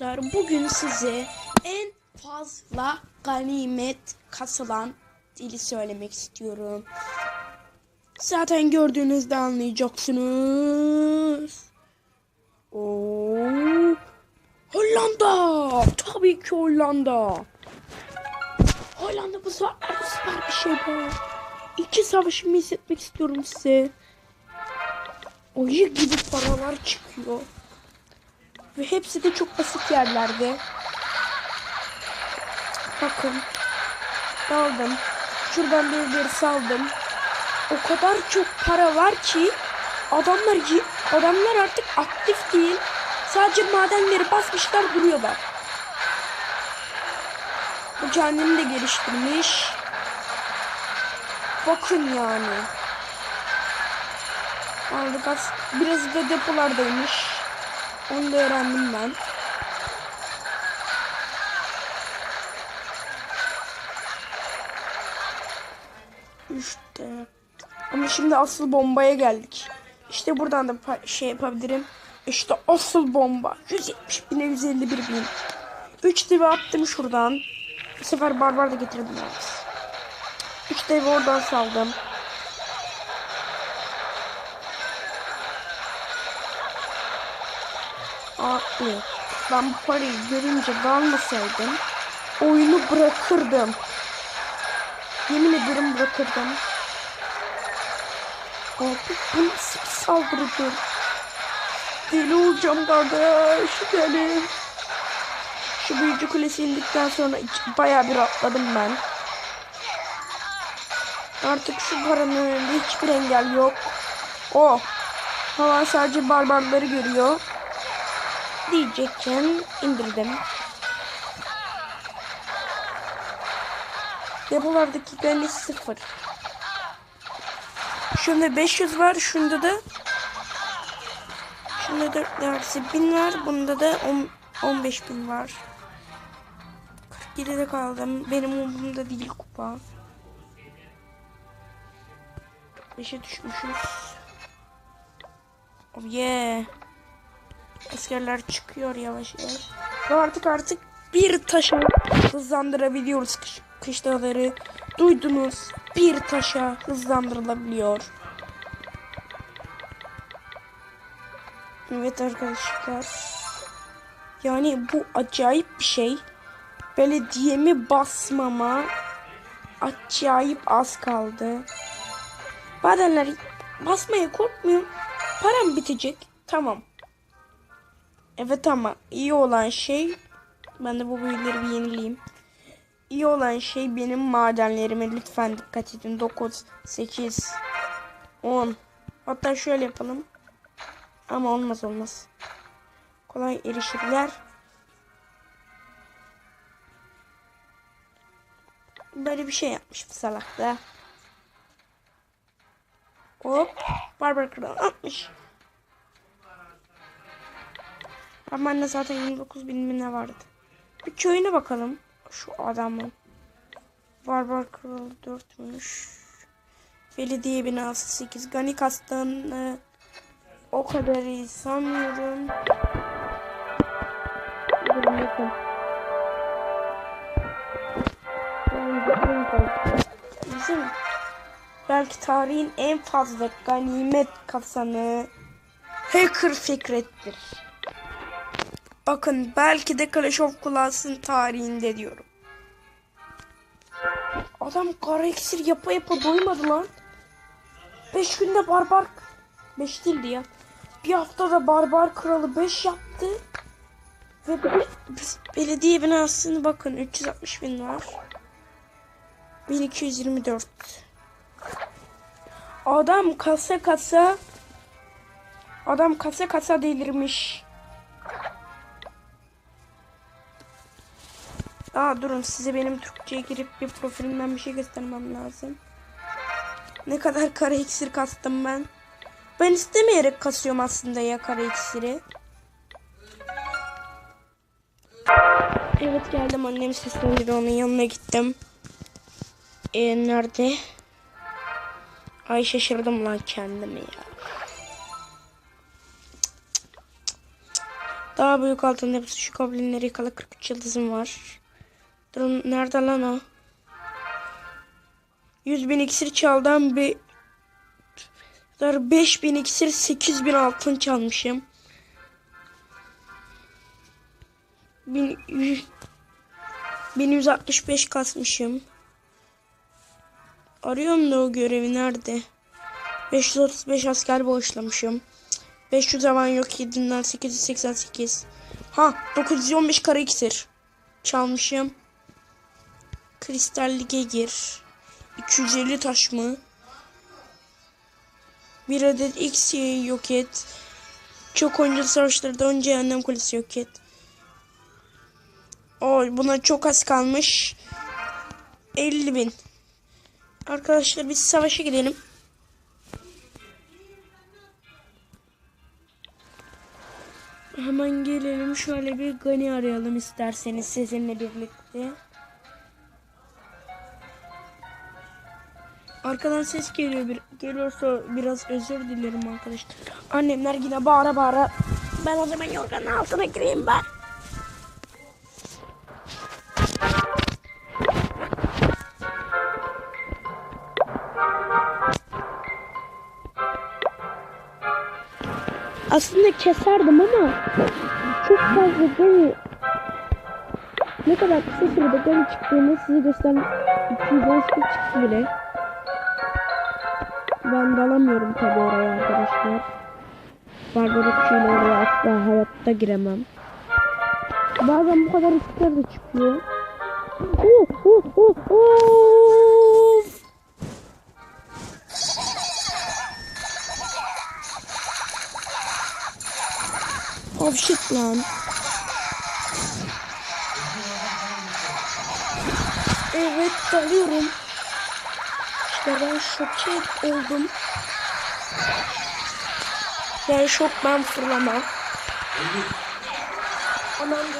arkadaşlar bugün size en fazla ganimet kasılan dili söylemek istiyorum. Zaten gördüğünüzde anlayacaksınız. Oo, Hollanda. Tabii ki Hollanda. Hollanda bu sefer, bu sefer bir şey var. İki savaşımı hissetmek istiyorum size. Oyun gibi paralar çıkıyor. Ve hepsi de çok basit yerlerde. Bakın. Daldım. Şuradan bir bir saldım. O kadar çok para var ki adamlar adamlar artık aktif değil. Sadece madenleri basmışlar duruyorlar. Bu kendini de geliştirmiş. Bakın yani. Aldık az. Biraz da depolardaymış. Onu da öğrendim ben. İşte. Ama şimdi asıl bombaya geldik. İşte buradan da şey yapabilirim. İşte asıl bomba. 170 bine 151 bin. 3 devi attım şuradan. Bu sefer barbar da getirdim yalnız. 3 devi oradan saldım. Abi ben bu parayı görünce dalmasaydım oyunu bırakırdım. Yemin ederim bırakırdım. Abi bu nasıl bir saldırıdır? Deli olacağım kardeş. Deli. Şu büyücü kulesi indikten sonra bayağı bir atladım ben. Artık şu paranın önünde hiçbir engel yok. Oh. Hava sadece barbarları görüyor diyecekken indirdim. Depolardaki gani sıfır. Şunda 500 var. Şunda da Şunda 4 dersi 1000 var. Bunda da 10, 15 bin var. 47'de kaldım. Benim umurumda değil kupa. 5'e düşmüşüz. Oh yeah. Askerler çıkıyor yavaş yavaş. Ve artık artık bir taşa hızlandırabiliyoruz kış, kışlaları. Duydunuz. Bir taşa hızlandırılabiliyor. Evet arkadaşlar. Yani bu acayip bir şey. Belediyemi basmama acayip az kaldı. Badenler basmaya korkmuyorum. Param bitecek. Tamam. Evet ama iyi olan şey ben de bu büyüleri bir yenileyim. İyi olan şey benim madenlerime lütfen dikkat edin. 9, 8, 10. Hatta şöyle yapalım. Ama olmaz olmaz. Kolay erişirler. Böyle bir şey yapmış bu salak da. Hop. Barbar kral atmış. Ama anne zaten 29 bin ne vardı. Bir köyüne bakalım. Şu adamın. Barbar Kralı 4'müş. Belediye binası 8. Gani Kastan o kadar iyi sanmıyorum. Bizim belki tarihin en fazla ganimet kasanı Hacker Fikret'tir. Bakın belki de Clash of Clans'ın tarihinde diyorum. Adam kara iksir yapa yapa doymadı lan. 5 günde barbar 5 değildi ya. Bir haftada barbar kralı 5 yaptı. Ve be belediye binasını bakın 360 bin var. 1224. Adam kasa kasa Adam kasa kasa delirmiş. Aa durun size benim Türkçe'ye girip bir profilimden bir şey göstermem lazım. Ne kadar kara iksir kastım ben. Ben istemeyerek kasıyorum aslında ya kara iksiri. Evet geldim annem seslendir onun yanına gittim. Ee, nerede? Ay şaşırdım lan kendimi ya. Daha büyük altın hepsi şu goblinleri yakala 43 yıldızım var. Durun nerede lan o? 100 bin iksir çaldan bir 5000 iksir 8000 altın çalmışım. 1000 yüz- 1165 kasmışım. Arıyorum da o görevi nerede? 535 asker bağışlamışım. 500 zaman yok 7'den 888. Ha 915 kara iksir. Çalmışım. Kristal lige gir. 250 taş mı? Bir adet X'yi yok et. Çok oyuncu savaşlarda önce annem kulesi yok et. O buna çok az kalmış. 50 bin. Arkadaşlar biz savaşa gidelim. Hemen gelelim şöyle bir Gani arayalım isterseniz sizinle birlikte. Arkadan ses geliyor bir geliyorsa biraz özür dilerim arkadaşlar. Annemler yine bağıra bağıra. Ben o zaman yorganın altına gireyim ben. Aslında keserdim ama çok fazla gani ne kadar kısa sürede gani çıktığını size göstermek 218 çıktı bile. Ben dalamıyorum tabi oraya arkadaşlar. Barbarosçuyla oraya asla hayatta giremem. Bazen bu kadar riskler de çıkıyor. Oh, oh, oh, oh. Oh lan. Evet dalıyorum. İşte ben şok oldum. Yani şok ben fırlama. Aman